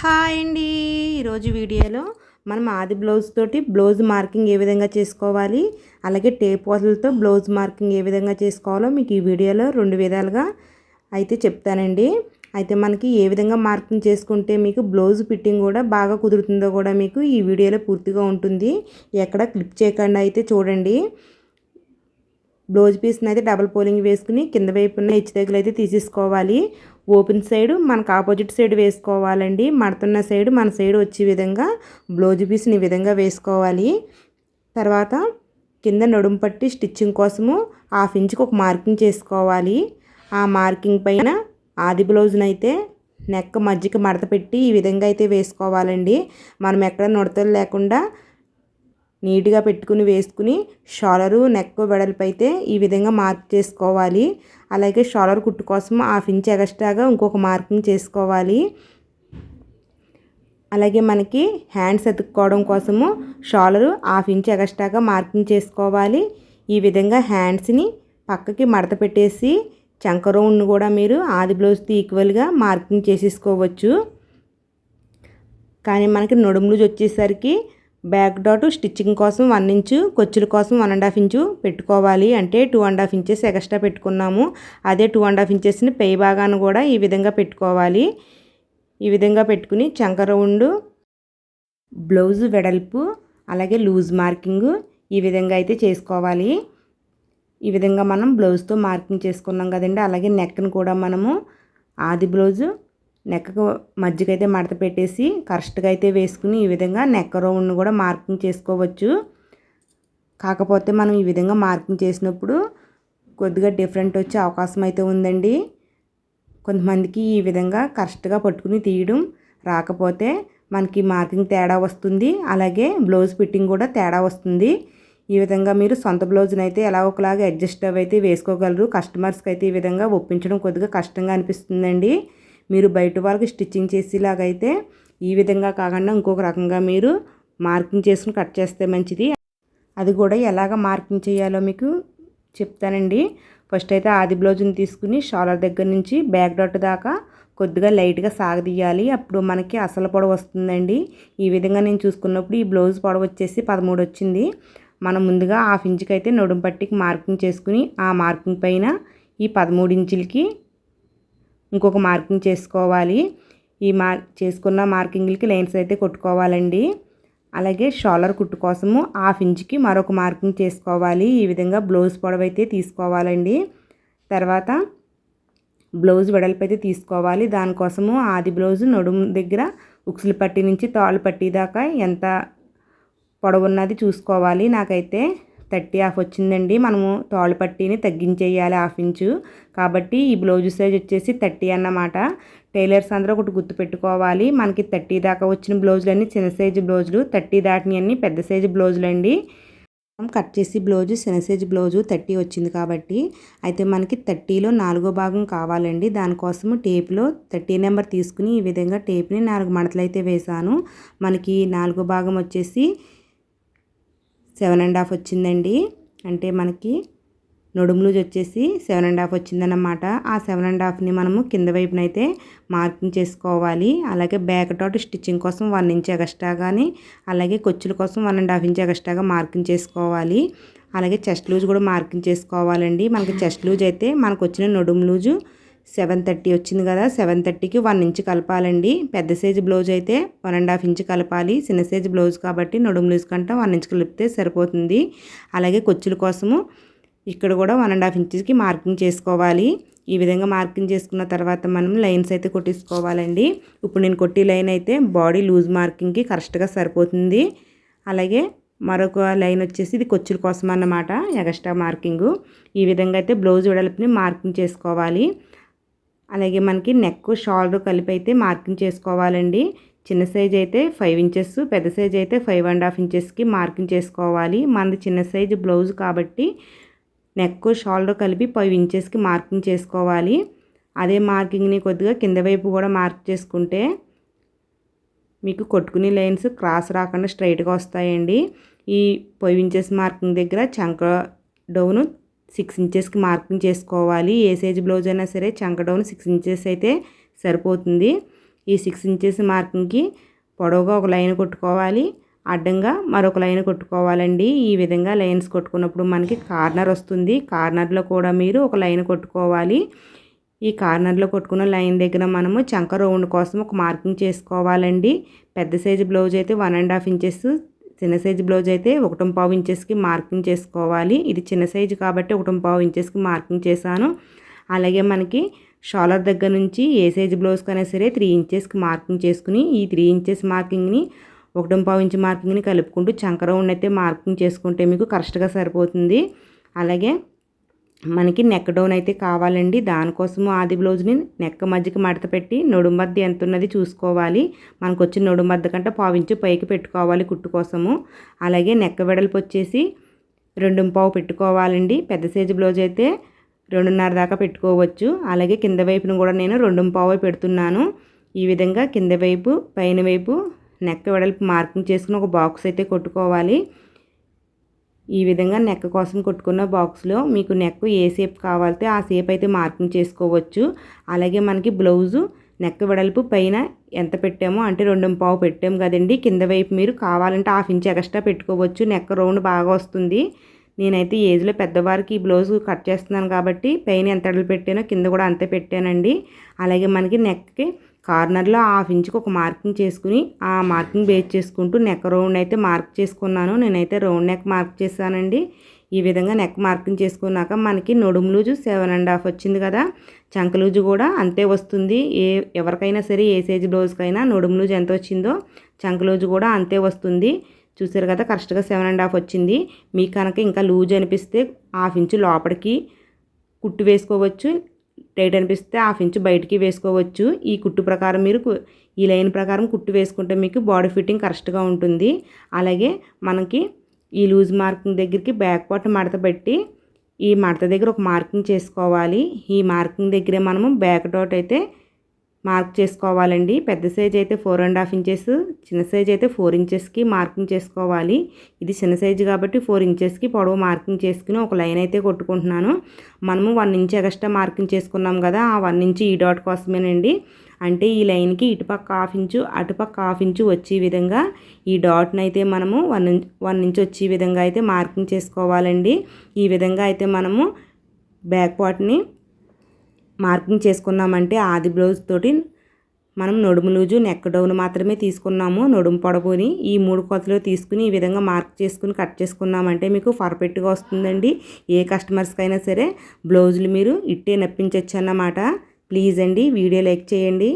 Hi అండి. ఈరోజు వీడియోలో మనం ఆది బ్లౌజ్ తోటి బ్లౌజ్ మార్కింగ్ ఏ విధంగా చేసుకోవాలి అలాగే టేప్ వాసులతో బ్లౌజ్ మార్కింగ్ ఏ విధంగా చేసుకోవాలో మీకు ఈ వీడియోలో రెండు విధాలుగా అయితే చెప్తానండి. అయితే మనకి ఏ విధంగా మార్కింగ్ చేసుకుంటే మీకు బ్లౌజ్ ఫిట్టింగ్ కూడా బాగా కుదురుతుందో కూడా మీకు ఈ వీడియోలో పూర్తిగా ఉంటుంది. ఎక్కడ క్లిప్ చేయకుండా అయితే చూడండి. బ్లౌజ్ పీస్ని అయితే డబల్ పోలింగ్ వేసుకుని కింద వైపున హెచ్చు దగ్గర అయితే తీసేసుకోవాలి. ఓపెన్ సైడ్ మనకు ఆపోజిట్ సైడ్ వేసుకోవాలండి. మడుతున్న సైడ్ మన సైడ్ వచ్చే విధంగా బ్లౌజ్ పీస్ని ఈ విధంగా వేసుకోవాలి. తర్వాత కింద నడుము పట్టి స్టిచ్చింగ్ కోసము హాఫ్ ఇంచ్కి ఒక మార్కింగ్ చేసుకోవాలి. ఆ మార్కింగ్ పైన ఆది బ్లౌజ్ని అయితే నెక్ మధ్యకి మడత పెట్టి ఈ విధంగా అయితే వేసుకోవాలండి. మనం ఎక్కడ నుడతలు లేకుండా నీట్గా పెట్టుకుని వేసుకుని షాలరు నెక్ వెడల్పు అయితే ఈ విధంగా మార్క్ చేసుకోవాలి. అలాగే షాలర్ కుట్టు కోసం హాఫ్ ఇంచ్ ఎక్స్ట్రాగా ఇంకొక మార్కింగ్ చేసుకోవాలి. అలాగే మనకి హ్యాండ్స్ ఎత్తుక్కోవడం కోసము షాలరు హాఫ్ ఇంచ్ ఎక్స్ట్రాగా మార్కింగ్ చేసుకోవాలి. ఈ విధంగా హ్యాండ్స్ని పక్కకి మడత పెట్టేసి చంక రౌండ్ను కూడా మీరు ఆది బ్లౌజ్తో ఈక్వల్గా మార్కింగ్ చేసేసుకోవచ్చు. కానీ మనకి నడుములు వచ్చేసరికి బ్యాక్ డాట్ స్టిచ్చింగ్ కోసం వన్ ఇంచు కొచ్చుల కోసం వన్ అండ్ హాఫ్ ఇంచు పెట్టుకోవాలి అంటే two and half inches extra పెట్టుకున్నాము. అదే టూ అండ్ హాఫ్ ఇంచెస్ని పై భాగాన్ని కూడా ఈ విధంగా పెట్టుకోవాలి. ఈ విధంగా పెట్టుకుని చంక రౌండ్ బ్లౌజ్ వెడల్పు అలాగే లూజ్ మార్కింగ్ ఈ విధంగా అయితే చేసుకోవాలి. ఈ విధంగా మనం బ్లౌజ్తో మార్కింగ్ చేసుకున్నాం కదండి అలాగే నెక్ని కూడా మనము ఆది బ్లౌజు నెక్కకు మధ్యకైతే మడత పెట్టేసి కరెక్ట్గా అయితే వేసుకుని ఈ విధంగా నెక్క రౌండ్ని కూడా మార్కింగ్ చేసుకోవచ్చు. కాకపోతే మనం ఈ విధంగా మార్కింగ్ చేసినప్పుడు కొద్దిగా డిఫరెంట్ వచ్చే అవకాశం అయితే ఉందండి. కొంతమందికి ఈ విధంగా కరెక్ట్గా పట్టుకుని తీయడం రాకపోతే మనకి మార్కింగ్ తేడా వస్తుంది. అలాగే బ్లౌజ్ ఫిట్టింగ్ కూడా తేడా వస్తుంది. ఈ విధంగా మీరు సొంత బ్లౌజ్ని అయితే ఎలా ఒకలాగా అడ్జస్ట్ అయితే వేసుకోగలరు. కస్టమర్స్కి అయితే ఈ విధంగా ఒప్పించడం కొద్దిగా కష్టంగా అనిపిస్తుందండి. మీరు బయట వాళ్ళకి స్టిచ్చింగ్ చేసేలాగైతే ఈ విధంగా కాకుండా ఇంకొక రకంగా మీరు మార్కింగ్ చేసుకుని కట్ చేస్తే మంచిది. అది కూడా ఎలాగ మార్కింగ్ చేయాలో మీకు చెప్తానండి. ఫస్ట్ అయితే ఆది బ్లౌజ్ని తీసుకుని షాలర్ దగ్గర నుంచి బ్యాక్ డాట్ దాకా కొద్దిగా లైట్గా సాగదీయాలి. అప్పుడు మనకి అసలు పొడవు వస్తుందండి. ఈ విధంగా నేను చూసుకున్నప్పుడు ఈ బ్లౌజ్ పొడవు వచ్చేసి పదమూడు వచ్చింది. మనం ముందుగా హాఫ్ ఇంచుకి అయితే నడుం పట్టికి మార్కింగ్ చేసుకుని ఆ మార్కింగ్ పైన ఈ పదమూడు ఇంచులకి ఇంకొక మార్కింగ్ చేసుకోవాలి. ఈ మార్ చేసుకున్న మార్కింగ్లకి లైన్స్ అయితే కొట్టుకోవాలండి. అలాగే షాలర్ కుట్టు కోసము హాఫ్ ఇంచ్కి మరొక మార్కింగ్ చేసుకోవాలి. ఈ విధంగా బ్లౌజ్ పొడవు అయితే తీసుకోవాలండి. తర్వాత బ్లౌజ్ వెడల్పు అయితే తీసుకోవాలి. దానికోసము ఆది బ్లౌజ్ నడుము దగ్గర ఉక్సులు పట్టి నుంచి తాళ్ళు పట్టి దాకా ఎంత పొడవున్నది చూసుకోవాలి నాకైతే. థర్టీ హాఫ్ వచ్చిందండి. మనము తోళ్ళ పట్టీని తగ్గించేయాలి హాఫ్ ఇంచు. కాబట్టి ఈ బ్లౌజ్ సైజ్ వచ్చేసి థర్టీ అన్నమాట. టైలర్స్ అందరూ ఒకటి గుర్తుపెట్టుకోవాలి మనకి థర్టీ దాకా వచ్చిన బ్లౌజులు అన్నీ చిన్న సైజు బ్లౌజులు. థర్టీ దాటిని అన్ని పెద్ద సైజు బ్లౌజులు అండి కట్ చేసి బ్లౌజు చిన్న సైజు బ్లౌజు థర్టీ వచ్చింది కాబట్టి అయితే మనకి థర్టీలో నాలుగో భాగం కావాలండి. దానికోసము టేప్లో థర్టీ నెంబర్ తీసుకుని ఈ విధంగా టేప్ని నాలుగు మడతలు అయితే వేసాను మనకి నాలుగో భాగం వచ్చేసి సెవెన్ అండ్ హాఫ్ వచ్చిందండి. అంటే మనకి నడుములు వచ్చేసి సెవెన్ అండ్ హాఫ్ వచ్చిందన్నమాట. ఆ సెవెన్ అండ్ హాఫ్ని మనము కింద వైపున అయితే మార్కింగ్ చేసుకోవాలి. అలాగే బ్యాక్ టాట్ స్టిచ్చింగ్ కోసం వన్ ఇంచ్ ఎగస్ట్రా కానీ అలాగే కొచ్చుల కోసం వన్ అండ్ హాఫ్ ఇంచ్ ఎగస్ట్రాగా మార్కింగ్ చేసుకోవాలి. అలాగే చెస్ట్ లూజ్ కూడా మార్కింగ్ చేసుకోవాలండి. మనకి చెస్ట్ లూజ్ అయితే మనకు వచ్చిన నడుము లూజు సెవెన్ థర్టీ వచ్చింది కదా సెవెన్ థర్టీకి వన్ ఇంచ్ కలపాలండి. పెద్ద సైజు బ్లౌజ్ అయితే వన్ అండ్ హాఫ్ ఇంచ్ కలపాలి. చిన్న సైజు బ్లౌజ్ కాబట్టి నడుము లూజ్ కంటే వన్ ఇంచ్ కలిపితే సరిపోతుంది. అలాగే కొచ్చుల కోసము ఇక్కడ కూడా వన్ అండ్ హాఫ్ ఇంచెస్కి మార్కింగ్ చేసుకోవాలి. ఈ విధంగా మార్కింగ్ చేసుకున్న తర్వాత మనం లైన్స్ అయితే కొట్టించుకోవాలండి. ఇప్పుడు నేను కొట్టి లైన్ అయితే బాడీ లూజ్ మార్కింగ్కి కరెక్ట్గా సరిపోతుంది. అలాగే మరొక లైన్ వచ్చేసి ఇది కొచ్చుల కోసం అన్నమాట ఎగస్ట్రా మార్కింగు. ఈ విధంగా అయితే బ్లౌజ్ వెడల్పుని మార్కింగ్ చేసుకోవాలి. అలాగే మనకి నెక్ షోల్డర్ కలిపి అయితే మార్కింగ్ చేసుకోవాలండి. చిన్న సైజ్ అయితే ఫైవ్ ఇంచెస్ పెద్ద సైజ్ అయితే ఫైవ్ అండ్ హాఫ్ ఇంచెస్కి మార్కింగ్ చేసుకోవాలి. మనది చిన్న సైజు బ్లౌజ్ కాబట్టి నెక్ షోల్డర్ కలిపి ఫైవ్ ఇంచెస్కి మార్కింగ్ చేసుకోవాలి. అదే మార్కింగ్ని కొద్దిగా కింద వైపు కూడా మార్క్ చేసుకుంటే మీకు కొట్టుకునే లైన్స్ క్రాస్ రాకుండా స్ట్రైట్గా వస్తాయండి. ఈ ఫైవ్ ఇంచెస్ మార్కింగ్ దగ్గర చంక డౌను సిక్స్ ఇంచెస్కి మార్కింగ్ చేసుకోవాలి. ఏ సైజ్ బ్లౌజ్ అయినా సరే చంక డౌన్ సిక్స్ ఇంచెస్ అయితే సరిపోతుంది. ఈ సిక్స్ ఇంచెస్ మార్కింగ్కి పొడవుగా ఒక లైన్ కొట్టుకోవాలి. అడ్డంగా మరొక లైన్ కొట్టుకోవాలండి. ఈ విధంగా లైన్స్ కొట్టుకున్నప్పుడు మనకి కార్నర్ వస్తుంది. కార్నర్లో కూడా మీరు ఒక లైన్ కొట్టుకోవాలి. ఈ కార్నర్లో కొట్టుకున్న లైన్ దగ్గర మనము చంక రౌండ్ కోసం ఒక మార్కింగ్ చేసుకోవాలండి. పెద్ద సైజు బ్లౌజ్ అయితే వన్ అండ్ హాఫ్ ఇంచెస్ చిన్న సైజు బ్లౌజ్ అయితే ఒకటం పావు ఇంచెస్కి మార్కింగ్ చేసుకోవాలి. ఇది చిన్న సైజు కాబట్టి ఒకటం పావు ఇంచెస్కి మార్కింగ్ చేశాను. అలాగే మనకి షాలర్ దగ్గర నుంచి ఏ సైజు బ్లౌజ్కైనా సరే త్రీ ఇంచెస్కి మార్కింగ్ చేసుకుని ఈ త్రీ ఇంచెస్ మార్కింగ్ని ఒకటం పావు ఇంచు మార్కింగ్ని కలుపుకుంటూ చంక రౌండ్ అయితే మార్కింగ్ చేసుకుంటే మీకు కరెక్ట్గా సరిపోతుంది. అలాగే మనకి నెక్ డౌన్ అయితే కావాలండి. దానికోసము ఆది బ్లౌజ్ని నెక్ మధ్యకి మడత పెట్టి నడుము మధ్య ఎంత ఉన్నది చూసుకోవాలి. మనకు వచ్చిన నడుము మధ్య కంటే పావించి పైకి పెట్టుకోవాలి కుట్టు కోసము. అలాగే నెక్ వెడల్పు వచ్చేసి రెండు పావు పెట్టుకోవాలండి. పెద్ద సైజు బ్లౌజ్ అయితే రెండున్నర దాకా పెట్టుకోవచ్చు. అలాగే కింద వైపును కూడా నేను రెండు పావు పెడుతున్నాను. ఈ విధంగా కింద వైపు పైన వైపు నెక్ వెడల్పు మార్కింగ్ చేసుకుని ఒక బాక్స్ అయితే కొట్టుకోవాలి. ఈ విధంగా నెక్ కోసం కొట్టుకున్న బాక్స్లో మీకు నెక్ ఏ షేప్ కావాలితే ఆ షేప్ అయితే మార్కింగ్ చేసుకోవచ్చు. అలాగే మనకి బ్లౌజు నెక్ వెడల్పు పైన ఎంత పెట్టామో అంటే రెండు పావు పెట్టాము కదండి. కింద వైపు మీరు కావాలంటే హాఫ్ ఇంచ్ ఎక్స్ట్రా పెట్టుకోవచ్చు. నెక్ రౌండ్ బాగా వస్తుంది. నేనైతే ఏజ్లో పెద్దవారికి ఈ బ్లౌజ్ కట్ చేస్తున్నాను కాబట్టి పైన ఎంత అడలు పెట్టానో కింద కూడా అంతే పెట్టానండి. అలాగే మనకి నెక్కి కార్నర్లో హాఫ్ ఇంచుకి ఒక మార్కింగ్ చేసుకుని ఆ మార్కింగ్ బేస్ చేసుకుంటూ నెక్ రౌండ్ అయితే మార్క్ చేసుకున్నాను. నేనైతే రౌండ్ నెక్ మార్క్ చేశానండి. ఈ విధంగా నెక్ మార్కింగ్ చేసుకున్నాక మనకి నడుము లూజు సెవెన్ అండ్ హాఫ్ వచ్చింది కదా. చంక లూజు కూడా అంతే వస్తుంది. ఏ ఎవరికైనా సరే ఏ సైజ్ బ్లౌజ్కైనా నడుము లూజు ఎంత వచ్చిందో చంక లూజు కూడా అంతే వస్తుంది. చూసారు కదా కరెక్ట్గా సెవెన్ అండ్ హాఫ్ వచ్చింది. మీకు కనుక ఇంకా లూజ్ అనిపిస్తే హాఫ్ ఇంచు లోపలికి కుట్టు వేసుకోవచ్చు. టైట్ అనిపిస్తే హాఫ్ ఇంచ్ బయటికి వేసుకోవచ్చు. ఈ కుట్టు ప్రకారం మీరు ఈ లైన్ ప్రకారం కుట్టు వేసుకుంటే మీకు బాడీ ఫిట్టింగ్ కరెక్ట్గా ఉంటుంది. అలాగే మనకి ఈ లూజ్ మార్కింగ్ దగ్గరికి బ్యాక్ పార్ట్ మడత పెట్టి ఈ మడత దగ్గర ఒక మార్కింగ్ చేసుకోవాలి. ఈ మార్కింగ్ దగ్గరే మనము బ్యాక్ డాట్ అయితే మార్క్ చేసుకోవాలండి. పెద్ద సైజ్ అయితే ఫోర్ అండ్ హాఫ్ ఇంచెస్ చిన్న సైజ్ అయితే ఫోర్ ఇంచెస్కి మార్కింగ్ చేసుకోవాలి. ఇది చిన్న సైజు కాబట్టి ఫోర్ ఇంచెస్కి పొడవు మార్కింగ్ చేసుకుని ఒక లైన్ అయితే కొట్టుకుంటున్నాను. మనము వన్ ఇంచ్ ఎక్స్ట్రా మార్కింగ్ చేసుకున్నాం కదా ఆ వన్ ఇంచ్ ఈ డాట్ కోసమేనండి. అంటే ఈ లైన్కి ఇటుపక్క హాఫ్ ఇంచు అటుపక్క హాఫ్ ఇంచు వచ్చే విధంగా ఈ డాట్ని అయితే మనము వన్ ఇంచ్ వన్ ఇంచ్ వచ్చే విధంగా అయితే మార్కింగ్ చేసుకోవాలండి. ఈ విధంగా అయితే మనము బ్యాక్ పార్ట్ని మార్కింగ్ చేసుకున్నామంటే ఆది బ్లౌజ్ తోటి మనం నడుము లూజు నెక్ డౌన్ మాత్రమే తీసుకున్నాము. నడుము పొడవుని ఈ మూడు కొలతలు తీసుకుని ఈ విధంగా మార్క్ చేసుకుని కట్ చేసుకున్నామంటే మీకు పర్ఫెక్ట్గా వస్తుందండి. ఏ కస్టమర్స్కి అయినా సరే బ్లౌజులు మీరు ఇట్టే నప్పించవచ్చు అన్నమాట ప్లీజ్ అండి వీడియో లైక్ చేయండి.